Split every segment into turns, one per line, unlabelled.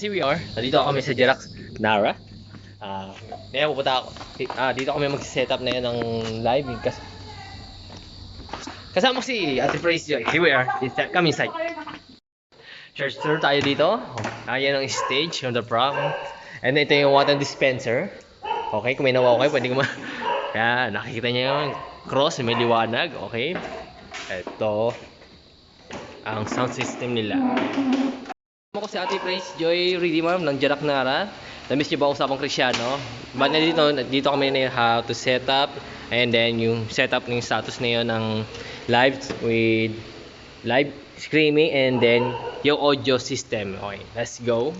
here we are. Nandito kami sa Jerax Nara. Ah, ngayon pupunta ako. Ah, dito kami mag-setup na yan ng live kas Kasama ko si Ate Praise Joy. Here we are. Come inside. Church tour tayo dito. Ayan ang stage on the prom. And ito yung water dispenser. Okay, kung may nawaw kayo, pwede ko ma... Yan, nakikita niyo yung cross, may liwanag. Okay. Ito ang sound system nila. Ako si Ate Praise Joy Redeemer ng Jarak Nara. Namiss niyo ba usapang Krisyano? Ba't na dito, dito kami na how to set up and then yung setup ng status na yun ng live with live streaming and then yung audio system. Okay, let's go.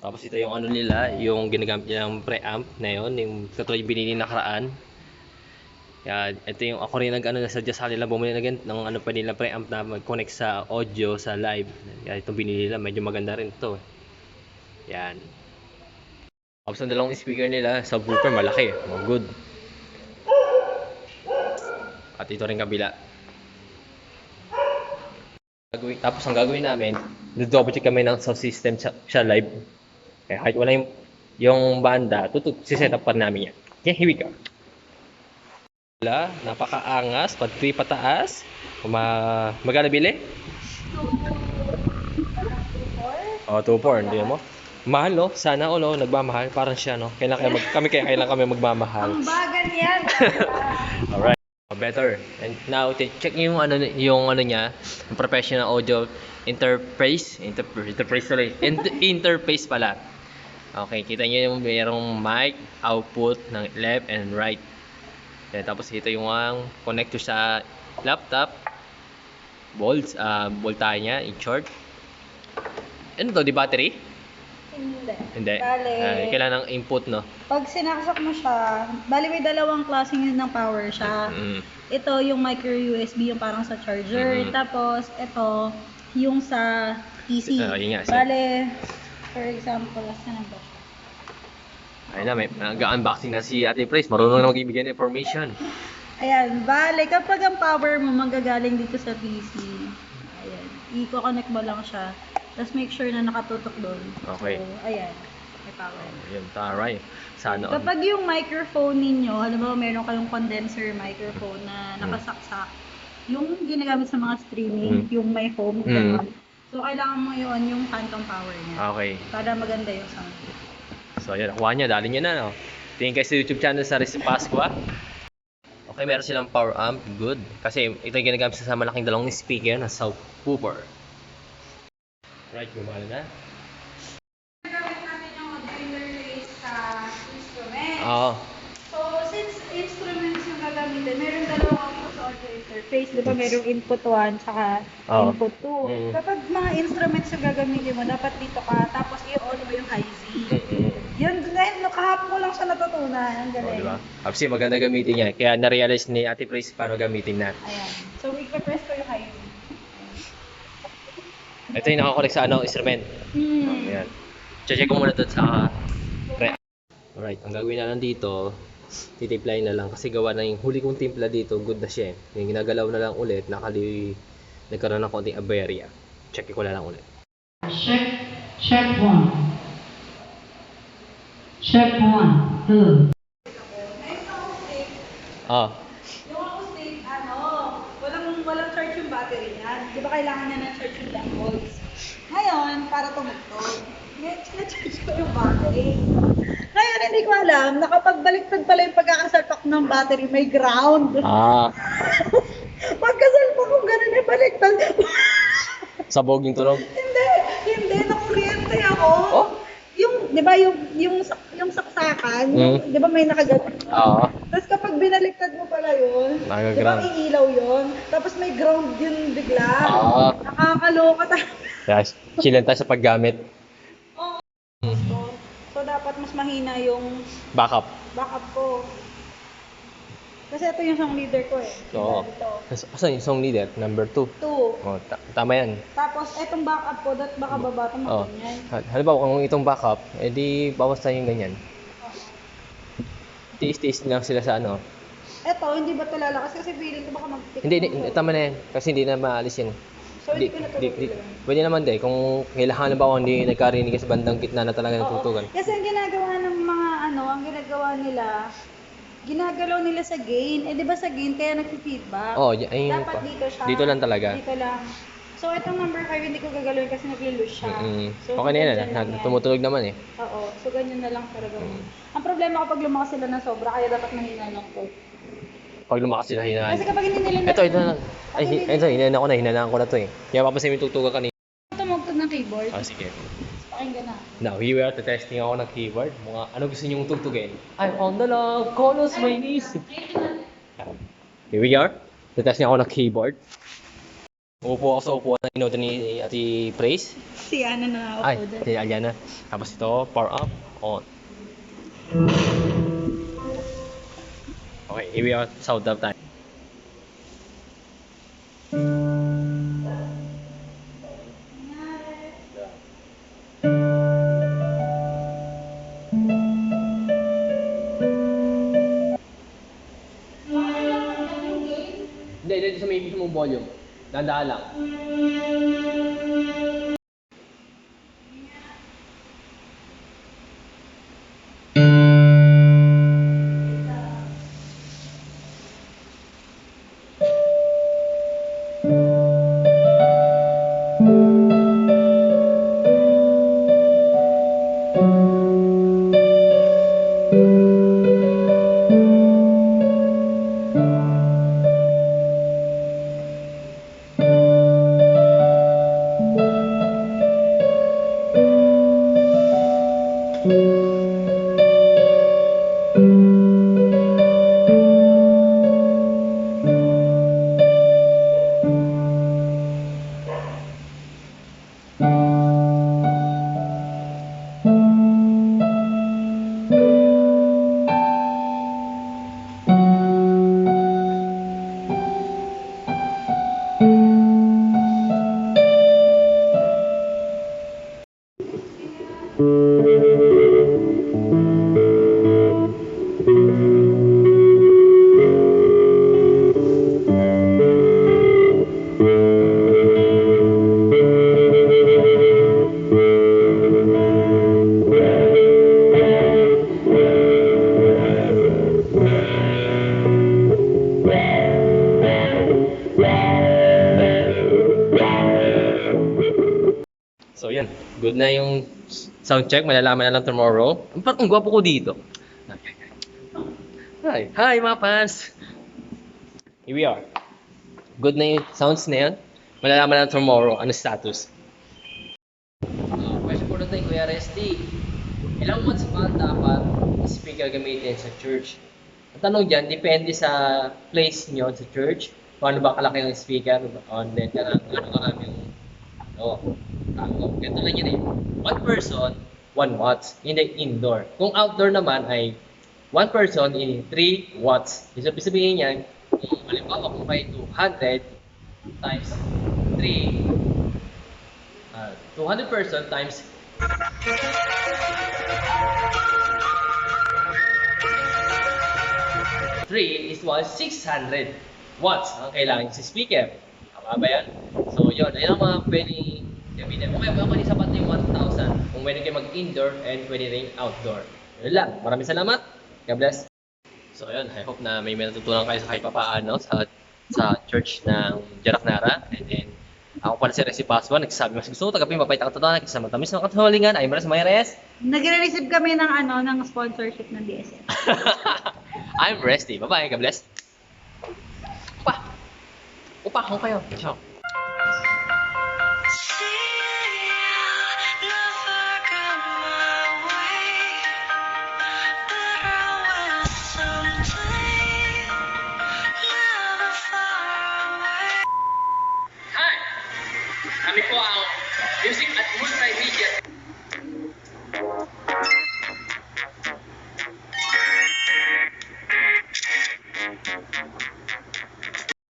Tapos ito yung ano nila, yung ginagamit nilang preamp na yun, yung katulad yung binili nakaraan. Yan, ito yung ako rin nag ano nasadya sa kanila bumili na ganito ng ano pa nila preamp na mag-connect sa audio sa live. Yan, itong binili nila, medyo maganda rin ito. Yan. Tapos ang dalawang speaker nila, subwoofer malaki, oh, good. At ito rin kabila. Gagawin, tapos ang gagawin namin, double check kami ng sound system sa, sa live. Kaya kahit wala yung, yung banda, tutut, siset up pa namin yan. Okay, here we go. Wala, napakaangas, pag 3 pataas. Ma magkano bili? Oh, 2.4, hindi mo. Mahal no? Sana all no, nagmamahal. Parang siya no. Kailan kaya mag, kami kaya kailan kami magmamahal.
Ang bagan yan.
Alright. Oh, better. And now, check niyo yung ano yung ano niya, yung professional audio interface, inter interface sorry, in- interface pala. Okay, kita niyo yung mayroong mic output ng left and right. Then, tapos ito yung ang connector sa laptop. Volts, ah voltahe niya in short. Ano to, di battery?
Hindi.
Hindi.
Bale,
Ah, kailangan ng input, no?
pag sinaksak mo siya, bali may dalawang klaseng yun ng power siya.
Mm.
Ito yung micro USB, yung parang sa charger.
Mhm.
Tapos, ito, yung sa PC.
Ah, yun nga.
Bale, for example, na ba siya?
Ayun na, may nag-unboxing na si Ate Praise. Marunong na magbibigay ng information.
Ayan, bale, kapag ang power mo manggagaling dito sa PC, ayan, i-connect mo lang siya. Tapos make sure na nakatutok doon.
Okay.
So, ayan, may power.
Ayun, taray. Sana all.
Kapag yung microphone ninyo, halimbawa meron kayong condenser microphone na
Mm.
nakasaksak, yung ginagamit sa mga streaming,
Mm.
yung may foam,
Mm.
ganun. So, kailangan mo yun yung phantom power niya.
Okay.
Para maganda yung sound.
So, ayun. Nakuha niya. Dali niya na, no? Tingin kayo sa YouTube channel sa Resi Pasqua. Okay, meron silang power amp. Good. Kasi ito yung ginagamit sa malaking dalawang speaker na subwoofer. Right, gumana na. Oo.
So, since instruments yung gagamitin, meron dalawang audio interface. Di ba merong input 1 saka
Oo.
input 2.
Mm.
Kapag mga instruments yung gagamitin mo, dapat dito ka, tapos i-on mo yung high Z. Yun, ngayon, no, kahapon ko lang siya natutunan. Ang
Oh,
galing.
di ba? Kasi maganda gamitin niya. Kaya na-realize ni Ate Praise paano gamitin na.
Ayan. So, i-press ko yung Z.
Ito yung nakakonect sa ano, instrument.
Hmm.
Ayan. Check ko muna doon sa pre. Alright, ang gagawin na lang dito, titiplay na lang kasi gawa na yung huli kong timpla dito, good na siya. eh. Yung ginagalaw na lang ulit, nakali nagkaroon ng konting aberya. Check ko na lang ulit.
Check, check one. Check one. Hello.
Ngayon sa acoustic,
Ah,
yung acoustic, ano, walang, walang charge yung battery niyan. Di ba kailangan niya ng charge yung 10 volts? Ngayon, para tumugtog, ngayon, charge ko yung battery. Ngayon, hindi ko alam na kapag baliktad pala yung pagkakasalpak ng battery, may ground.
ah,
Pagkasalpak ko ganun yung baliktad.
sabog yung tunog.
hindi, hindi, nakuryente ako.
Oh?
Yung, di ba, yung, yung saksakan,
Mm.
di ba may nakagat?
Oo.
Tapos kapag binaliktad mo pala yun, di ba
Nagaground.
iilaw yun? Tapos may ground yun bigla.
Ah.
Nakakaloka talaga.
Yes, chill lang tayo sa paggamit.
Oo. So, so, dapat mas mahina yung
Backup.
backup ko. Kasi ito yung song leader ko eh.
Oo.
Ito.
Asan yung song leader? Number 2.
Two.
Oh, ta- tama yan.
Tapos, etong backup ko, dat baka baba ito
Oh.
maganyan.
Ha- Halimbawa, kung itong backup, edi bawas tayo yung ganyan. Tiis-tiis lang sila sa ano.
Ito, hindi ba ito lalakas? Kasi feeling ko baka mag
Hindi, hindi, tama na yan. Kasi hindi na maalis yan.
So,
Di,
hindi ko na
di, di, pwede naman din, kung kailangan na ba hindi nagkarinig ka sa bandang gitna na talaga natutugan.
Kasi ang ginagawa ng mga ano, ang ginagawa nila, ginagalaw nila sa gain. Eh, di ba sa gain, kaya nag-feedback?
Oo, oh, ayun
Dapat
pa.
dito siya.
Dito lang talaga.
Dito lang. So, itong number 5, hindi ko gagalawin kasi naglo-lose siya.
Mm,
So,
okay na yan,
yan.
tumutunog naman eh.
Oo. So, ganyan na lang talaga.
Mm.
Ang problema kapag lumakas sila ng sobra, kaya dapat mahina lang ko.
Pag lumakas sila hinaan.
Kasi kapag hindi nila...
Ito, ito na lang. Ay,
hindi
ito, hinanaan ko na, hinanaan ko na to eh. Kaya papasin yung tugtugan kanina.
tumugtog ng keyboard,
Ah, sige.
pakinggan na.
Now, here we are, testing ako ng keyboard. Mga, ano gusto niyong tugtugin? I found the love, call us my niece. Here we are. Testing ako ng keyboard. Uupo ako sa upuan na inoda ni Ate Praise.
Si Ana na
Ay,
ako
si Aliana. Tapos ito, power up, on. Okay, here we are, sound up time. Hindi, dito sa may ibig mong volume. Dandaan lang. Na yung sound check, malalaman na lang tomorrow. Ang parang ang gwapo ko dito. Hi, hi mga fans! Here we are. Good na yung sounds na yan. Malalaman na tomorrow ano status. Uh, question the day, Kuya Resty. Ilang watts ba dapat speaker gamitin sa church? Ang tanong dyan, depende sa place nyo sa church. Kung ano ba kalaki ng speaker, on then ano karami yung Oo. Tama. Ganito lang yun eh. One person, one watts. Hindi indoor. Kung outdoor naman ay one person in 3 watts. Ibig sabihin yan, kung halimbawa kung may 200 times 3, uh, 200 person times Three is was 600 watts ang kailangan sa speaker. Tama ba yan? So, yun. Ayun ang mga pwedeng gamitin. Okay, baka pwede sapat na yung 1,000 kung pwede kayo mag-indoor and pwede rin outdoor. Yun lang. Maraming salamat. God bless. So, yun. I hope na may may natutunan kayo sa kahit papaano sa sa church ng Jaraknara. And then, ako pala si Resi Paswan. Nagsasabi mas gusto ko tagapin katotohanan kasi sa matamis ng katuhalingan ay maras mayres.
Nagre-receive kami ng ano, ng sponsorship ng DSM.
I'm Resty. Bye-bye. God bless. Upa! Upa, ako kayo. Ciao.